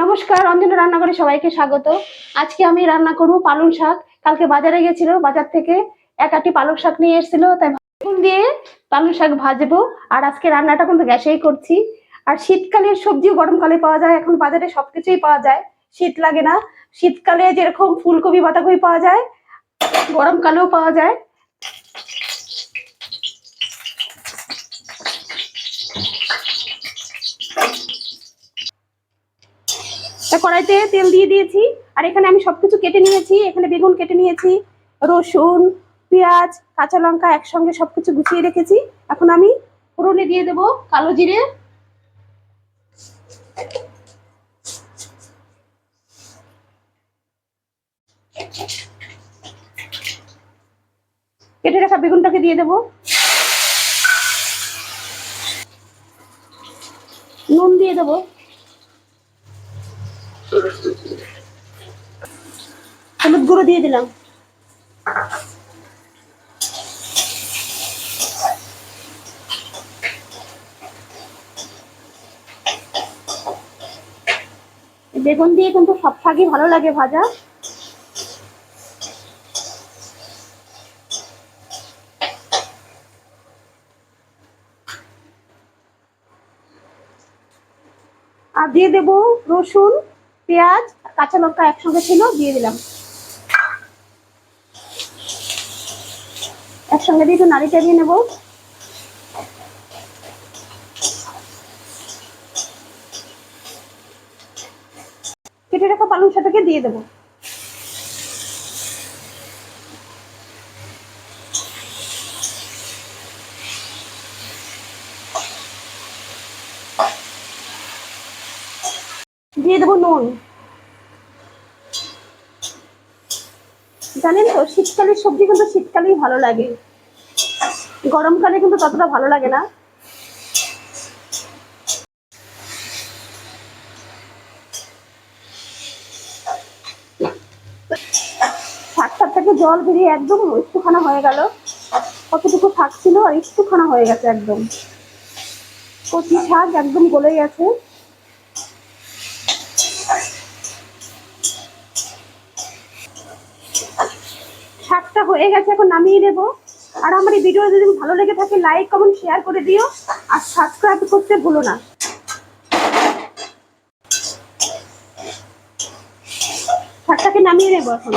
নমস্কার অঞ্জনা রান্নাঘরে সবাইকে স্বাগত। আজকে আমি রান্না করব পালং শাক। কালকে বাজারে গেছিল, বাজার থেকে এক আটি পালং শাক নিয়ে এসেছিল, তাই বেগুন দিয়ে পালং শাক ভাজবো। আর আজকে রান্নাটা কিন্তু গ্যাসেই করছি। আর শীতকালের সবজিও গরমকালে পাওয়া যায়, এখন বাজারে সবকিছুই পাওয়া যায়। শীত লাগে না। শীতকালে যেরকম ফুলকপি, বাঁধাকপি পাওয়া যায়, গরমকালেও পাওয়া যায়। তা কড়াইতে তেল দিয়ে দিয়েছি। আর এখানে আমি সবকিছু কেটে নিয়েছি। এখানে বেগুন কেটে নিয়েছি, রসুন, পেঁয়াজ, কাঁচা লঙ্কা একসঙ্গে সবকিছু গুছিয়ে রেখেছি। এখন আমি ফোড়নে দিয়ে দেবো কালো জিরে। কেটে রাখা বেগুনটাকে দিয়ে দেবো। নুন দিয়ে দেবো। হলুদ গুঁড়ো দিয়ে দিলাম। বেগুন দিয়ে কিন্তু সব শাকই ভালো লাগে ভাজা। আর দিয়ে দেবো রসুন, পেঁয়াজ কাঁচা লঙ্কা একসঙ্গে ছিল, দিয়ে দিলাম। একসঙ্গে দিয়ে একটু নাড়ি চাড়িয়ে নেব। কেটে রাখা পালং শাকটাকে দিয়ে দেবো। দিয়ে দেবো নুন। জানেন তো শীতকালের সবজি কিন্তু শীতকালেই ভালো লাগে। গরমকালে কিন্তু ততটা ভালো লাগে না। জল বেরিয়ে একদম একটুখানা হয়ে গেল। কতটুকু শাক ছিল আর একটুখানা হয়ে গেছে একদম। কচি শাক একদম গলে গেছে। শাকটা হয়ে গেছে, এখন নামিয়ে নেব। আর আমার এই ভিডিও যদি ভালো লেগে থাকে লাইক কমেন্ট শেয়ার করে দিও। আর সাবস্ক্রাইব করতে ভুলো না। শাকটাকে নামিয়ে নেব এখন।